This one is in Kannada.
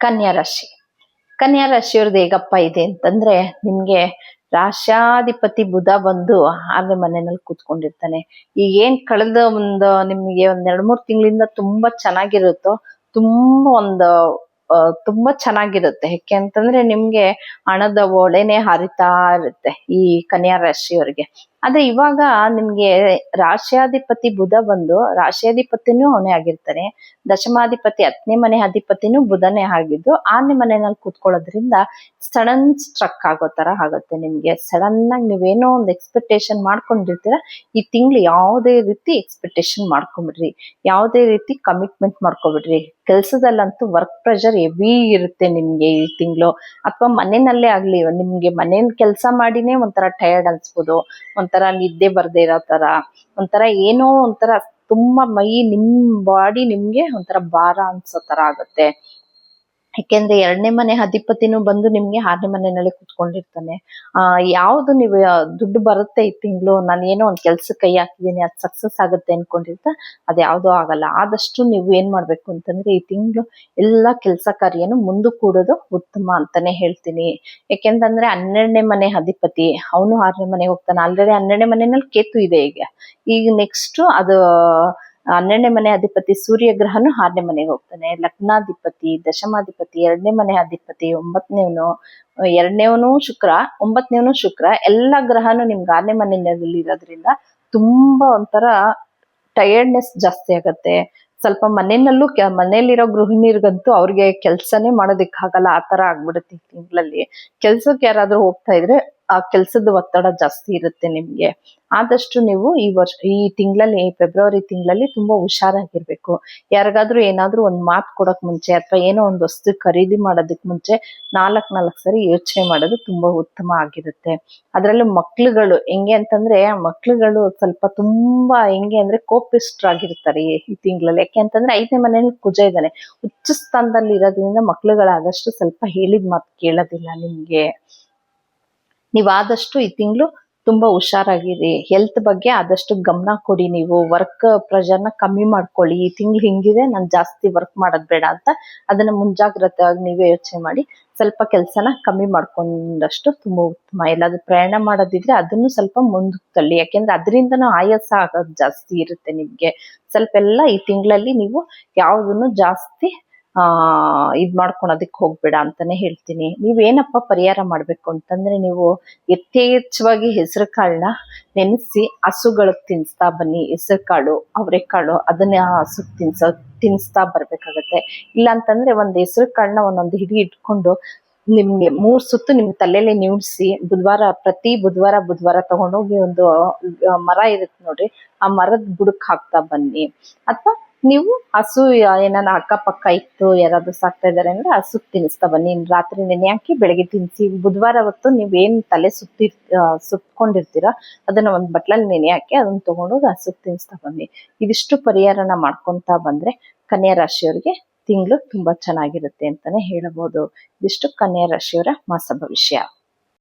ಕನ್ಯಾ ರಾಶಿ. ಕನ್ಯಾ ರಾಶಿಯವ್ರದ್ದು ಹೇಗಪ್ಪ ಇದೆ ಅಂತಂದ್ರೆ ನಿಮ್ಗೆ ರಾಶಾಧಿಪತಿ ಬುಧ ಬಂದು ಆರನೇ ಮನೆಯಲ್ಲಿ ಕೂತ್ಕೊಂಡಿರ್ತಾನೆ. ಈಗ ಏನ್ ಕಳೆದ ಒಂದು ನಿಮ್ಗೆ ಒಂದ್ ಎರಡ್ ಮೂರ್ ತಿಂಗಳಿಂದ ತುಂಬಾ ಚೆನ್ನಾಗಿರುತ್ತೋ, ತುಂಬಾ ಒಂದು ತುಂಬಾ ಚೆನ್ನಾಗಿರುತ್ತೆ. ಯಾಕೆ ಅಂತಂದ್ರೆ ನಿಮ್ಗೆ ಹಣದ ಒಳೆನೆ ಹರಿತಾ ಇರುತ್ತೆ ಈ ಕನ್ಯಾ ರಾಶಿಯವರಿಗೆ. ಆದ್ರೆ ಇವಾಗ ನಿಮ್ಗೆ ರಾಶಿಯಾಧಿಪತಿ ಬುಧ ಬಂದು ರಾಶಿಯಾಧಿಪತಿನೂ ಅವನೇ ಆಗಿರ್ತಾನೆ ದಶಮಾಧಿಪತಿ, ಹತ್ತನೇ ಮನೆ ಅಧಿಪತಿನೂ ಬುಧನೇ ಆಗಿದ್ದು ಆರನೇ ಮನೆಯಲ್ಲಿ ಕೂತ್ಕೊಳ್ಳೋದ್ರಿಂದ ಸಡನ್ ಸ್ಟ್ರಕ್ ಆಗೋ ತರ ಆಗುತ್ತೆ ನಿಮ್ಗೆ. ಸಡನ್ ಆಗಿ ನೀವೇನೋ ಒಂದು ಎಕ್ಸ್ಪೆಕ್ಟೇಷನ್ ಮಾಡ್ಕೊಂಡಿರ್ತೀರ, ಈ ತಿಂಗಳು ಯಾವುದೇ ರೀತಿ ಎಕ್ಸ್ಪೆಕ್ಟೇಷನ್ ಮಾಡ್ಕೊಂಬಿಡ್ರಿ. ಯಾವುದೇ ರೀತಿ ಕಮಿಟ್ಮೆಂಟ್ ಮಾಡ್ಕೊಬಿಡ್ರಿ. ಕೆಲಸದಲ್ಲಂತೂ ವರ್ಕ್ ಪ್ರೆಷರ್ ಹೆವಿ ಇರುತ್ತೆ ನಿಮ್ಗೆ ಈ ತಿಂಗಳು. ಅಥವಾ ಮನೆಯಲ್ಲೇ ಆಗ್ಲಿ, ನಿಮ್ಗೆ ಮನೆಯ ಕೆಲಸ ಮಾಡಿನೇ ಒಂಥರ ಟಯರ್ಡ್ ಅನ್ಸ್ಬೋದು. ಒಂಥರ ನಿದ್ದೆ ಬರ್ದೇ ಇರೋ ತರ. ಒಂಥರ ಏನೋ ಒಂಥರ ತುಂಬಾ ಮೈ ನಿಮ್ ಬಾಡಿ ನಿಮ್ಗೆ ಒಂಥರ ಭಾರ ಅನ್ಸೋ ತರ ಆಗುತ್ತೆ. ಯಾಕೆಂದ್ರೆ ಎರಡನೇ ಮನೆ ಅಧಿಪತಿನೂ ಬಂದು ನಿಮ್ಗೆ ಆರನೇ ಮನೆಯಲ್ಲಿ ಕುತ್ಕೊಂಡಿರ್ತಾನೆ. ಆ, ಯಾವ್ದು ನೀವು ದುಡ್ಡು ಬರುತ್ತೆ ಈ ತಿಂಗಳು, ನಾನು ಏನೋ ಒಂದ್ ಕೆಲ್ಸ ಕೈ ಹಾಕಿದೀನಿ, ಅದು ಸಕ್ಸಸ್ ಆಗುತ್ತೆ ಅನ್ಕೊಂಡಿರ್ತ, ಅದ್ ಯಾವ್ದೂ ಆಗಲ್ಲ. ಆದಷ್ಟು ನೀವು ಏನ್ ಮಾಡ್ಬೇಕು ಅಂತಂದ್ರೆ ಈ ತಿಂಗಳು ಎಲ್ಲಾ ಕೆಲಸ ಕಾರ್ಯನು ಮುಂದೆ ಕೂಡೋದು ಉತ್ತಮ ಅಂತಾನೆ ಹೇಳ್ತೀನಿ. ಯಾಕೆಂತಂದ್ರೆ ಹನ್ನೆರಡನೇ ಮನೆ ಅಧಿಪತಿ, ಅವನು ಆರನೇ ಮನೆಗೆ ಹೋಗ್ತಾನೆ. ಆಲ್ರೆಡಿ ಹನ್ನೆರಡನೇ ಮನೆಯಲ್ಲಿ ಕೇತು ಇದೆ ಈಗ. ಈಗ ನೆಕ್ಸ್ಟ್ ಅದು ಹನ್ನೆರಡನೇ ಮನೆ ಅಧಿಪತಿ ಸೂರ್ಯ ಗ್ರಹನು ಆರನೇ ಮನೆಗೆ ಹೋಗ್ತಾನೆ. ಲಗ್ನಾಧಿಪತಿ, ದಶಮಾಧಿಪತಿ, ಎರಡನೇ ಮನೆ ಅಧಿಪತಿ, ಒಂಬತ್ತನೇವನು, ಎರಡನೇವನು ಶುಕ್ರ, ಒಂಬತ್ತನೇವನು ಶುಕ್ರ, ಎಲ್ಲ ಗ್ರಹನು ನಿಮ್ಗೆ ಆರನೇ ಮನೆಯಲ್ಲಿ ಇರೋದ್ರಿಂದ ತುಂಬಾ ಒಂಥರ ಟಯರ್ಡ್ನೆಸ್ ಜಾಸ್ತಿ ಆಗತ್ತೆ. ಸ್ವಲ್ಪ ಮನೆಯಲ್ಲೂ ಮನೆಯಲ್ಲಿರೋ ಗೃಹಿಣಿಯರಿಗಂತೂ ಅವ್ರಿಗೆ ಕೆಲ್ಸನೇ ಮಾಡೋದಿಕ್ ಆಗಲ್ಲ ಆ ತರ ಆಗ್ಬಿಡುತ್ತೆ ತಿಂಗಳಲ್ಲಿ. ಕೆಲ್ಸಕ್ಕೆ ಯಾರಾದ್ರೂ ಹೋಗ್ತಾ ಇದ್ರೆ ಆ ಕೆಲಸದ ಒತ್ತಡ ಜಾಸ್ತಿ ಇರುತ್ತೆ ನಿಮ್ಗೆ. ಆದಷ್ಟು ನೀವು ಈ ವರ್ಷ, ಈ ತಿಂಗಳಲ್ಲಿ ಫೆಬ್ರವರಿ ತಿಂಗಳಲ್ಲಿ ತುಂಬಾ ಹುಷಾರಾಗಿರ್ಬೇಕು. ಯಾರಿಗಾದ್ರೂ ಏನಾದ್ರೂ ಒಂದ್ ಮಾತು ಕೊಡಕ್ ಮುಂಚೆ ಅಥವಾ ಏನೋ ಒಂದು ವಸ್ತು ಖರೀದಿ ಮಾಡೋದಕ್ ಮುಂಚೆ ನಾಲ್ಕ್ ನಾಲ್ಕ್ ಸರಿ ಯೋಚನೆ ಮಾಡೋದು ತುಂಬಾ ಉತ್ತಮ ಆಗಿರುತ್ತೆ. ಅದ್ರಲ್ಲೂ ಮಕ್ಳುಗಳು, ಹೆಂಗೆ ಅಂತಂದ್ರೆ ಮಕ್ಳುಗಳು ಸ್ವಲ್ಪ ತುಂಬಾ ಹೆಂಗೆ ಅಂದ್ರೆ ಕೋಪಿಸ್ಟ್ರಾಗಿರ್ತಾರೆ ಈ ಈ ತಿಂಗಳಲ್ಲಿ. ಯಾಕೆ ಅಂತಂದ್ರೆ ಐದನೇ ಮನೆಯಲ್ಲಿ ಕುಜ ಇದ್ದಾನೆ. ಉಚ್ಚ ಸ್ಥಾನದಲ್ಲಿ ಇರೋದ್ರಿಂದ ಮಕ್ಳುಗಳಾದಷ್ಟು ಸ್ವಲ್ಪ ಹೇಳಿದ ಮಾತು ಕೇಳೋದಿಲ್ಲ ನಿಮ್ಗೆ. ನೀವ್ ಆದಷ್ಟು ಈ ತಿಂಗಳು ತುಂಬಾ ಹುಷಾರಾಗಿರಿ. ಹೆಲ್ತ್ ಬಗ್ಗೆ ಆದಷ್ಟು ಗಮನ ಕೊಡಿ ನೀವು. ವರ್ಕ್ ಪ್ರೆಷರ್ನ ಕಮ್ಮಿ ಮಾಡ್ಕೊಳ್ಳಿ. ಈ ತಿಂಗಳು ಹಿಂಗಿದೆ, ನಾನು ಜಾಸ್ತಿ ವರ್ಕ್ ಮಾಡೋದ್ ಬೇಡ ಅಂತ ಅದನ್ನ ಮುಂಜಾಗ್ರತೆಯಾಗಿ ನೀವೇ ಯೋಚನೆ ಮಾಡಿ. ಸ್ವಲ್ಪ ಕೆಲಸನ ಕಮ್ಮಿ ಮಾಡ್ಕೊಂಡಷ್ಟು ತುಂಬಾ ಉತ್ತಮ. ಎಲ್ಲಾದ್ರೂ ಪ್ರಯಾಣ ಮಾಡೋದಿದ್ರೆ ಅದನ್ನು ಸ್ವಲ್ಪ ಮುಂದಕ್ಕೆ ತಳ್ಳಿ. ಯಾಕೆಂದ್ರೆ ಅದರಿಂದನೂ ಆಯಾಸ ಆಗೋದು ಜಾಸ್ತಿ ಇರುತ್ತೆ ನಿಮ್ಗೆ. ಸ್ವಲ್ಪ ಎಲ್ಲ ಈ ತಿಂಗಳಲ್ಲಿ ನೀವು ಯಾವುದನ್ನು ಜಾಸ್ತಿ ಆ, ಇದ್ ಮಾಡ್ಕೊಳೋದಕ್ಕೆ ಹೋಗ್ಬೇಡ ಅಂತಾನೆ ಹೇಳ್ತೀನಿ. ನೀವೇನಪ್ಪ ಪರಿಹಾರ ಮಾಡ್ಬೇಕು ಅಂತಂದ್ರೆ ನೀವು ಯಥೇಚ್ಛವಾಗಿ ಹೆಸರು ಕಾಳನ್ನ ನೆನೆಸಿ ಹಸುಗಳಿಗೆ ತಿನ್ಸ್ತಾ ಬನ್ನಿ. ಹೆಸರು ಕಾಳು ಅವರೆಕಾಳು ಅದನ್ನ ಹಸುಗ್ ತಿನ್ಸ, ತಿನ್ಸ್ತಾ ಬರ್ಬೇಕಾಗತ್ತೆ. ಇಲ್ಲ ಅಂತಂದ್ರೆ ಒಂದ್ ಹೆಸರು ಕಾಳನ್ನ ಒಂದೊಂದು ಹಿಡಿ ಇಟ್ಕೊಂಡು ನಿಮ್ಗೆ ಮೂರ್ ಸುತ್ತು ನಿಮ್ ತಲೆಯಲ್ಲಿ ನಿವ್ಸಿ ಬುಧವಾರ, ಪ್ರತಿ ಬುಧವಾರ ಬುಧವಾರ ತಗೊಂಡೋಗಿ ಒಂದು ಮರ ಇರುತ್ತೆ ನೋಡ್ರಿ, ಆ ಮರದ ಬುಡಕ್ ಹಾಕ್ತಾ ಬನ್ನಿ. ಅಥವಾ ನೀವು ಹಸು ಏನಾನ ಅಕ್ಕಪಕ್ಕ ಇತ್ತು, ಯಾರಾದ್ರು ಸಾಕ್ತಾ ಇದಾರೆ ಅಂದ್ರೆ ಹಸು ತಿನ್ನಿಸ್ತಾ ಬನ್ನಿ ರಾತ್ರಿ ನೆನೆ ಹಾಕಿ ಬೆಳಗ್ಗೆ ತಿನ್ಸಿ, ಬುಧವಾರ ಹೊತ್ತು ನೀವೇನ್ ತಲೆ ಸುತ್ತಿ ಸುತ್ಕೊಂಡಿರ್ತೀರ, ಅದನ್ನ ಒಂದ್ ಬಟ್ಲಲ್ಲಿ ನೆನೆ ಹಾಕಿ ಅದನ್ನ ತಗೊಂಡೋಗಿ ಹಸು ತಿನ್ನಿಸ್ತಾ ಬನ್ನಿ. ಇದಿಷ್ಟು ಪರಿಹಾರನ ಮಾಡ್ಕೊಂತ ಬಂದ್ರೆ ಕನ್ಯಾ ರಾಶಿಯವರಿಗೆ ತಿಂಗಳು ತುಂಬಾ ಚೆನ್ನಾಗಿರುತ್ತೆ ಅಂತಾನೆ ಹೇಳಬಹುದು. ಇದಿಷ್ಟು ಕನ್ಯಾ ರಾಶಿಯವರ ಮಾಸ ಭವಿಷ್ಯ.